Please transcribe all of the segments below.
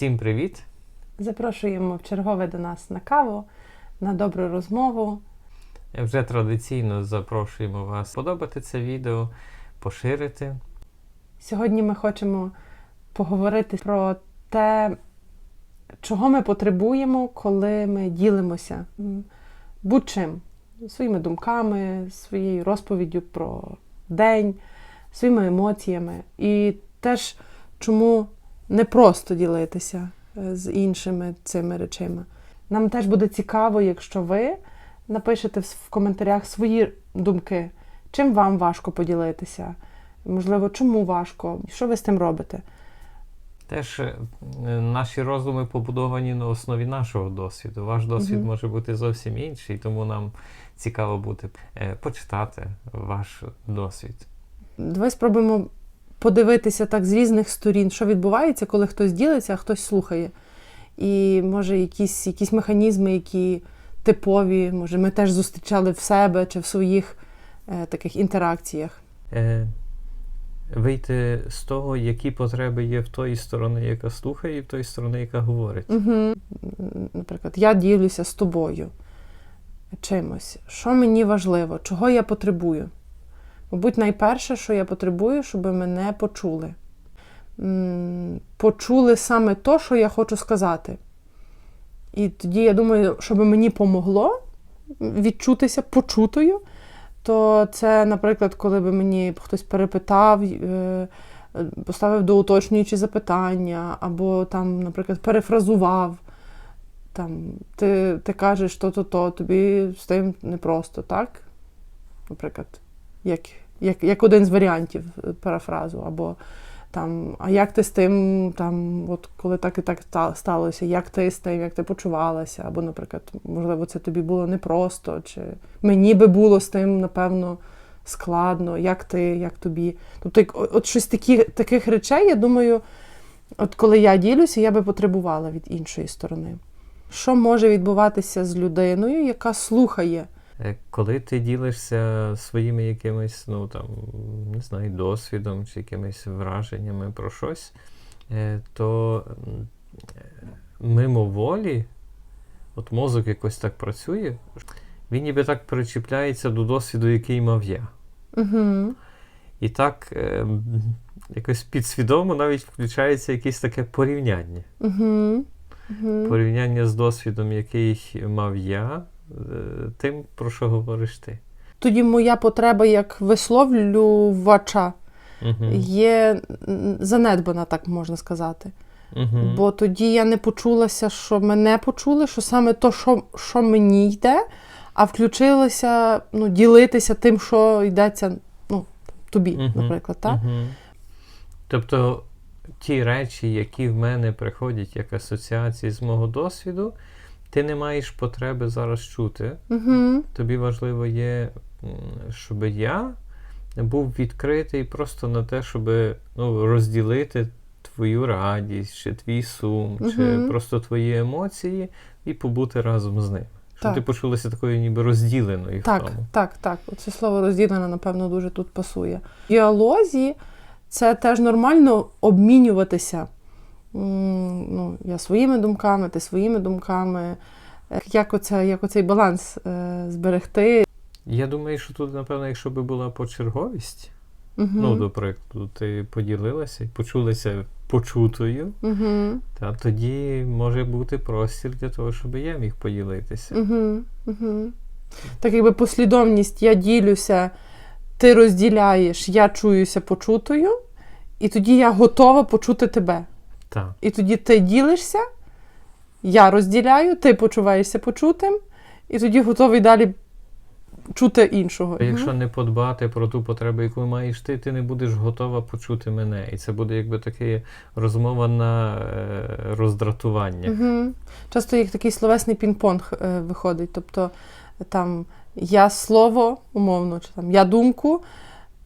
Всім привіт! Запрошуємо в чергове до нас на каву, на добру розмову. Вже традиційно запрошуємо вас подобати це відео, поширити. Сьогодні ми хочемо поговорити про те, чого ми потребуємо, коли ми ділимося будь-чим, своїми думками, своєю розповіддю про день, своїми емоціями. І теж чому не просто ділитися е, з іншими цими речами. Нам теж буде цікаво, якщо ви напишете в коментарях свої думки, чим вам важко поділитися. Можливо, чому важко, що ви з тим робите? Теж е, наші роздуми побудовані на основі нашого досвіду. Ваш досвід Мгм. може бути зовсім інший, тому нам цікаво буде почитати ваш досвід. Давай спробуємо подивитися так з різних сторін, що відбувається, коли хтось ділиться, а хтось слухає. І може якісь, якісь механізми, які типові, може, ми теж зустрічали в себе чи в своїх е, таких інтеракціях. Е, Вийти з того, які потреби є в тої сторони, яка слухає, і в тої сторони, яка говорить. Угу. Наприклад, я ділюся з тобою чимось. Що мені важливо, чого я потребую? Мабуть, найперше, що я потребую, щоб мене почули. Почули саме то, що я хочу сказати. І тоді я думаю, щоб мені помогло відчутися почутою, то це, наприклад, коли би мені хтось перепитав, е, поставив доуточнюючі запитання, або там, наприклад, перефразував. Там, ти, ти кажеш то-то, то, тобі з тим непросто, так? Наприклад, як, як, як один з варіантів е, парафразу, або там, а як ти з тим, там, от коли так і так сталося, як ти з тим, як ти почувалася, або, наприклад, можливо, це тобі було непросто, чи мені би було з тим, напевно, складно, як ти, як тобі. Тобто, от щось такі, таких речей, я думаю, от коли я ділюся, я би потребувала від іншої сторони. Що може відбуватися з людиною, яка слухає? Е, Коли ти ділишся своїми якимись, ну там, не знаю, досвідом чи якимись враженнями про щось, е, то мимоволі, от мозок якось так працює, він ніби так причіпляється до досвіду, який мав я. Угу. І так е, якось підсвідомо навіть включається якесь таке порівняння. Угу. Угу. Порівняння з досвідом, який мав я, тим, про що говориш ти. Тоді моя потреба як висловлювача Угу. є занедбана, так можна сказати. Угу. Бо тоді я не почулася, що мене почули, що саме то, що, що мені йде, а включилася ну, ділитися тим, що йдеться ну, тобі, Мгм. наприклад. Так? Угу. Тобто ті речі, які в мене приходять як асоціації з мого досвіду, ти не маєш потреби зараз чути. Угу. Тобі важливо є, щоб я був відкритий просто на те, щоб ну, розділити твою радість, чи твій сум, чи Мгм. просто твої емоції, і побути разом з ним. Щоб ти почулася такою ніби розділеною в Так, тому. так, так. Це слово розділена, напевно, дуже тут пасує. В діалозі це теж нормально обмінюватися. Ну, я своїми думками, ти своїми думками. Е, Як, оце, як оцей баланс е, зберегти. Я думаю, що тут, напевно, якщо би була почерговість, Угу. ну, до прикладу, ти поділилася і почулася почутою, угу. та тоді може бути простір для того, щоб я міг поділитися. Угу. Угу. Так якби послідовність я ділюся, ти розділяєш, я чуюся почутою, і тоді я готова почути тебе. Так. І тоді ти ділишся, я розділяю, ти почуваєшся почутим, і тоді готовий далі чути іншого. А Якщо не подбати про ту потребу, яку маєш ти, ти не будеш готова почути мене. І це буде якби така розмова на е, роздратування. Угу. Часто як такий словесний пінг-понг е, виходить. Тобто там я слово, умовно, чи там я думку,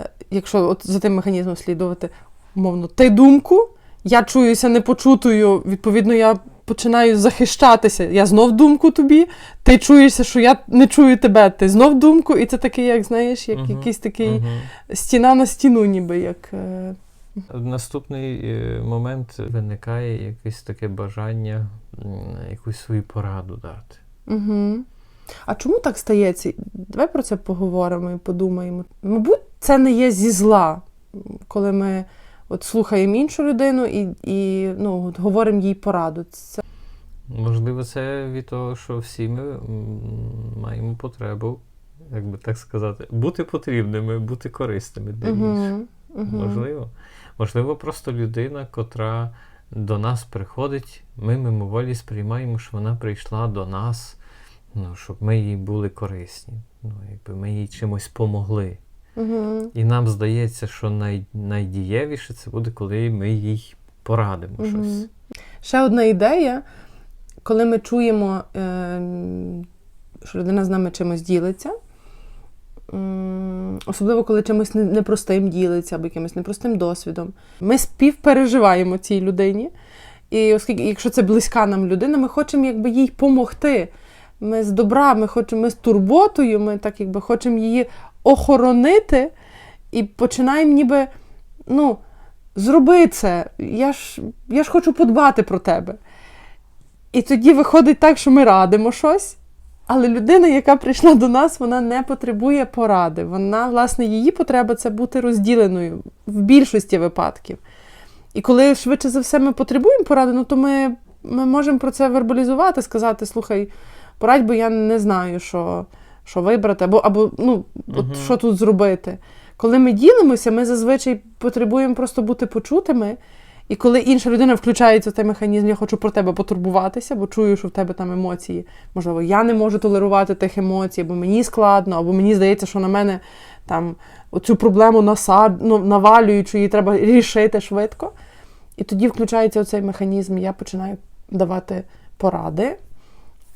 е, якщо от за тим механізмом слідувати, умовно, ти думку, я чуюся непочутою, відповідно, я починаю захищатися. Я знов думку тобі, ти чуєшся, що я не чую тебе, ти знов думку, і це такий, як знаєш, як Мгм, якийсь такий мгм. стіна на стіну, ніби як. Е, Наступний е, момент виникає якесь таке бажання якусь свою пораду дати. Угу. А чому так стається? Давай про це поговоримо і подумаємо. Мабуть, це не є зі зла, коли ми от слухаємо іншу людину і, і ну, от говоримо їй пораду. Це Можливо, це від того, що всі ми маємо потребу, як би так сказати, бути потрібними, бути корисними для інших. угу. Угу. Можливо. Можливо, просто людина, котра до нас приходить, ми мимоволі сприймаємо, що вона прийшла до нас, ну, щоб ми їй були корисні. Ну, якби ми їй чимось помогли. Угу. І нам здається, що най, найдієвіше це буде, коли ми їй порадимо щось. Ще одна ідея, коли ми чуємо, е, що людина з нами чимось ділиться, особливо коли чимось непростим ділиться або якимось непростим досвідом, ми співпереживаємо цій людині. І оскільки, якщо це близька нам людина, ми хочемо якби їй допомогти. Ми з добра, ми хочемо ми з турботою, ми так якби хочемо її охоронити і починаємо ніби, ну, зроби це, я ж, я ж хочу подбати про тебе. І тоді виходить так, що ми радимо щось, але людина, яка прийшла до нас, вона не потребує поради. Вона, власне, її потреба це бути розділеною в більшості випадків. І коли швидше за все ми потребуємо поради, ну то ми, ми можемо про це вербалізувати, сказати: слухай, порадь, бо я не знаю, що, що вибрати, або, або ну, от Мгм. що тут зробити. Коли ми ділимося, ми зазвичай потребуємо просто бути почутими. І коли інша людина включається в той механізм, я хочу про тебе потурбуватися, бо чую, що в тебе там емоції. Можливо, я не можу толерувати тих емоцій, або мені складно, або мені здається, що на мене там оцю проблему насад... ну, навалюють, що її треба рішити швидко. І тоді включається оцей механізм, я починаю давати поради.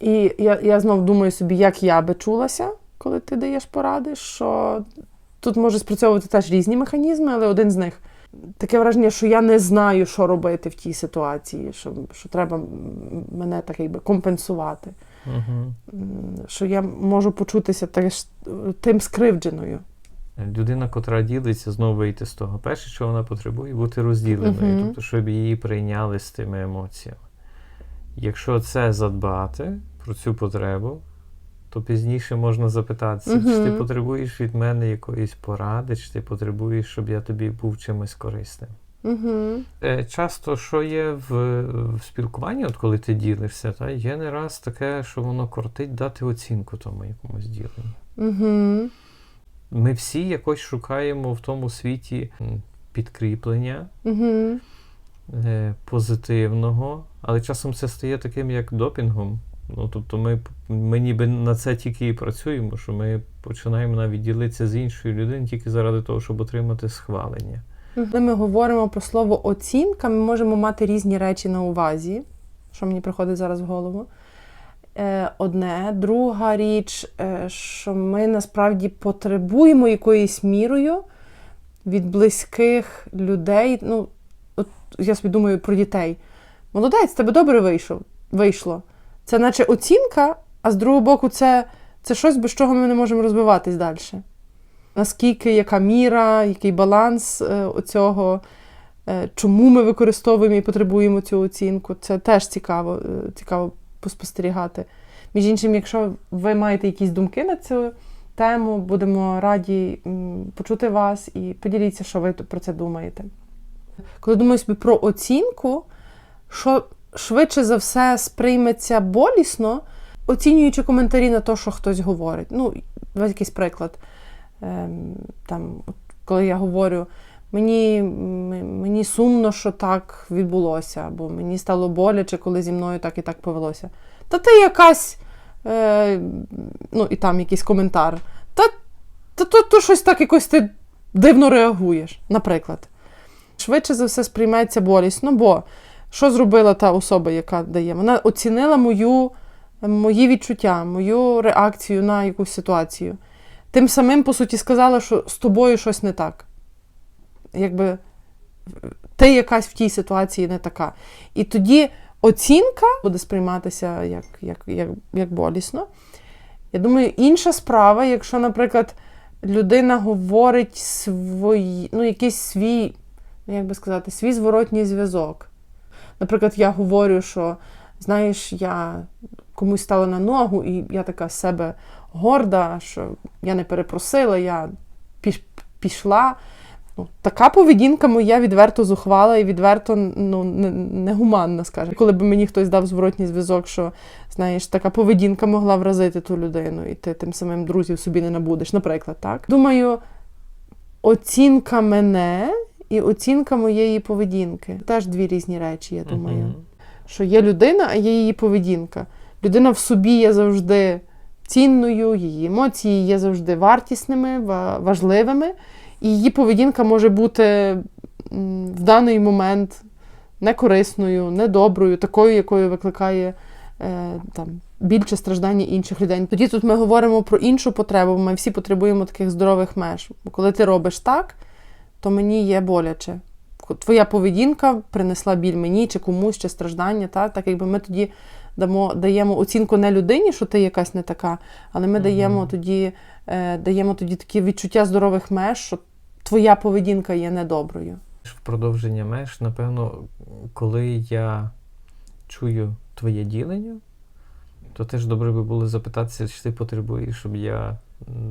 І я, я знов думаю собі, як я би чулася, коли ти даєш поради, що тут може спрацьовувати теж різні механізми, але один з них таке враження, що я не знаю, що робити в тій ситуації, що, що треба мене так якби компенсувати, Угу. Що я можу почутися теж тим скривдженою. Людина, котра ділиться, знову вийти з того. Перше, що вона потребує, бути розділеною, Мгм. тобто, щоб її прийняли з тими емоціями. Якщо це задбати про цю потребу, то пізніше можна запитатися, чи ти потребуєш від мене якоїсь поради, чи ти потребуєш, щоб я тобі був чимось корисним. Угу. Часто, що є в, в спілкуванні, от коли ти ділишся, та, є не раз таке, що воно кортить дати оцінку тому якомусь діленню. Угу. Ми всі якось шукаємо в тому світі підкріплення Угу. позитивного, але часом це стає таким як допінгом. Ну, тобто ми, ми ніби на це тільки і працюємо, що ми починаємо навіть ділитися з іншою людиною тільки заради того, щоб отримати схвалення. Коли ми говоримо про слово оцінка, ми можемо мати різні речі на увазі, що мені приходить зараз в голову. Е, Одне, друга річ, е, що ми насправді потребуємо якоюсь мірою від близьких людей. Ну, от я собі думаю про дітей. Молодець, тебе добре вийшов, вийшло. Це наче оцінка, а з другого боку, це, це щось, без чого ми не можемо розвиватись далі. Наскільки, яка міра, який баланс е, оцього, е, чому ми використовуємо і потребуємо цю оцінку, це теж цікаво, е, цікаво поспостерігати. Між іншим, якщо ви маєте якісь думки на цю тему, будемо раді почути вас і поділіться, що ви про це думаєте. Коли думаю собі про оцінку, що швидше за все сприйметься болісно, оцінюючи коментарі на те, що хтось говорить. Ну, якийсь приклад. Ем, там, коли я говорю, мені, мені сумно, що так відбулося, або мені стало боляче, коли зі мною так і так повелося. Та ти якась, е, ну і там якийсь коментар. Та, та то, то щось так якось ти дивно реагуєш, наприклад. Швидше за все сприйметься болісно, бо що зробила та особа, яка дає? Вона оцінила мою, мої відчуття, мою реакцію на якусь ситуацію. Тим самим, по суті, сказала, що з тобою щось не так. Якби ти якась в тій ситуації не така. І тоді оцінка буде сприйматися як, як, як, як болісно. Я думаю, інша справа, якщо, наприклад, людина говорить свої, ну, якийсь свій як би сказати, свій зворотній зв'язок. Наприклад, я говорю, що знаєш, я комусь стала на ногу, і я така себе горда, що я не перепросила, я пішла. Ну, така поведінка моя відверто зухвала і відверто ну, негуманна, скажімо. Коли б мені хтось дав зворотній зв'язок, що знаєш, така поведінка могла вразити ту людину, і ти тим самим друзів собі не набудеш, наприклад, так. Думаю, оцінка мене і оцінка моєї поведінки теж дві різні речі, я думаю Мгм. що є людина, а є її поведінка. Людина в собі є завжди цінною, її емоції є завжди вартісними, важливими, і її поведінка може бути в даний момент некорисною, недоброю, такою, якою викликає е, там, більше страждання інших людей. Тоді тут ми говоримо про іншу потребу, ми всі потребуємо таких здорових меж. Бо коли ти робиш так, то мені є боляче твоя поведінка принесла біль мені чи комусь, чи страждання, та? так якби ми тоді дамо, даємо оцінку не людині, що ти якась не така, але ми Мгм. даємо, тоді, е, даємо тоді такі відчуття здорових меж, що твоя поведінка є недоброю. В продовження меж, напевно, коли я чую твоє ділення, то теж добре би було запитатися, чи ти потребуєш, щоб я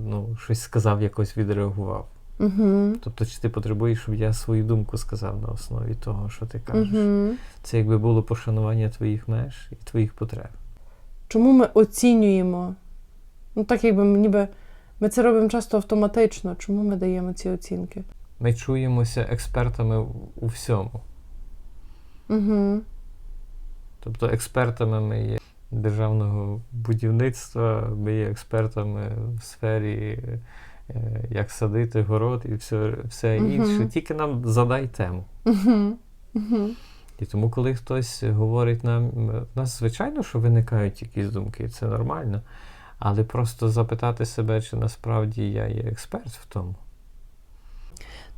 ну, щось сказав, якось відреагував. Угу. Тобто, чи ти потребуєш, щоб я свою думку сказав на основі того, що ти кажеш. Угу. Це якби було пошанування твоїх меж і твоїх потреб. Чому ми оцінюємо? Ну, так якби ми ніби ми це робимо часто автоматично. Чому ми даємо ці оцінки? Ми чуємося експертами у всьому. Угу. Тобто експертами ми є державного будівництва, ми є експертами в сфері, як садити город і все, все інше. Тільки нам задай тему. І тому, коли хтось говорить нам, в нас звичайно, що виникають якісь думки, це нормально. Але просто запитати себе, чи насправді я є експерт в тому.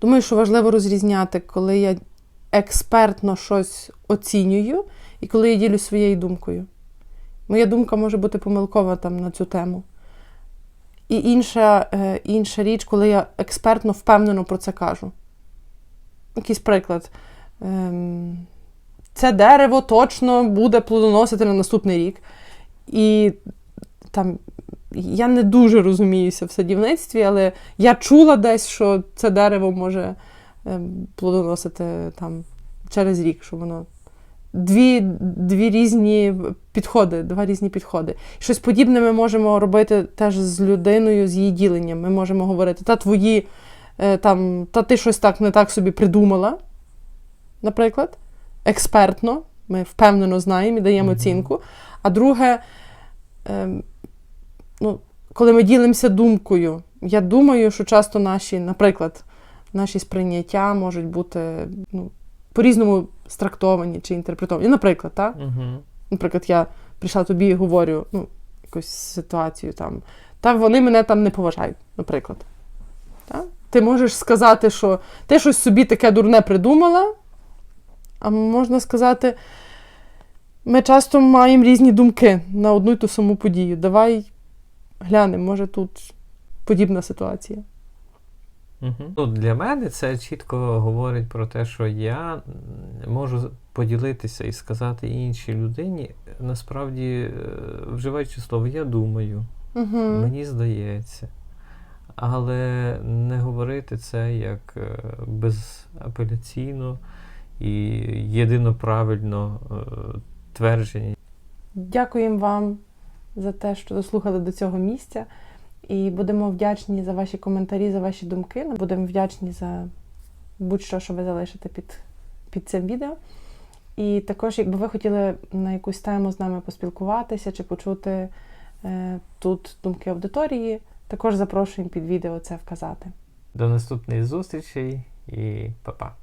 Думаю, що важливо розрізняти, коли я експертно щось оцінюю і коли я ділюсь своєю думкою. Моя думка може бути помилкова там на цю тему. І інша, е, інша річ, коли я експертно впевнено про це кажу. Якийсь приклад. Ем, це дерево точно буде плодоносити на наступний рік. І там я не дуже розуміюся в садівництві, але я чула десь, що це дерево може ем, плодоносити там через рік, що воно. Дві, дві різні підходи, два різні підходи. Щось подібне ми можемо робити теж з людиною, з її діленням. Ми можемо говорити, та твої, е, там, та ти щось так не так собі придумала, наприклад, експертно, ми впевнено знаємо і даємо оцінку. А друге, ем, ну, коли ми ділимося думкою, я думаю, що часто наші, наприклад, наші сприйняття можуть бути ну, по-різному страктовані чи інтерпретовані. Наприклад, так? Угу. Наприклад, я прийшла тобі і говорю ну, якусь ситуацію там, та вони мене там не поважають, наприклад. Так? Ти можеш сказати, що ти щось собі таке дурне придумала, а можна сказати, ми часто маємо різні думки на одну й ту саму подію. Давай глянемо, може тут подібна ситуація. Угу. Ну, для мене це чітко говорить про те, що я можу поділитися і сказати іншій людині, насправді, е, вживаючи слово я думаю, Угу. мені здається. Але не говорити це як е, безапеляційно і єдино правильно е, твердження. Дякуємо вам за те, що дослухали до цього місця. І будемо вдячні за ваші коментарі, за ваші думки. Будемо вдячні за будь-що, що ви залишите під, під цим відео. І також, якби ви хотіли на якусь тему з нами поспілкуватися чи почути е, тут думки аудиторії, також запрошуємо під відео це вказати. До наступних зустрічей і па-па.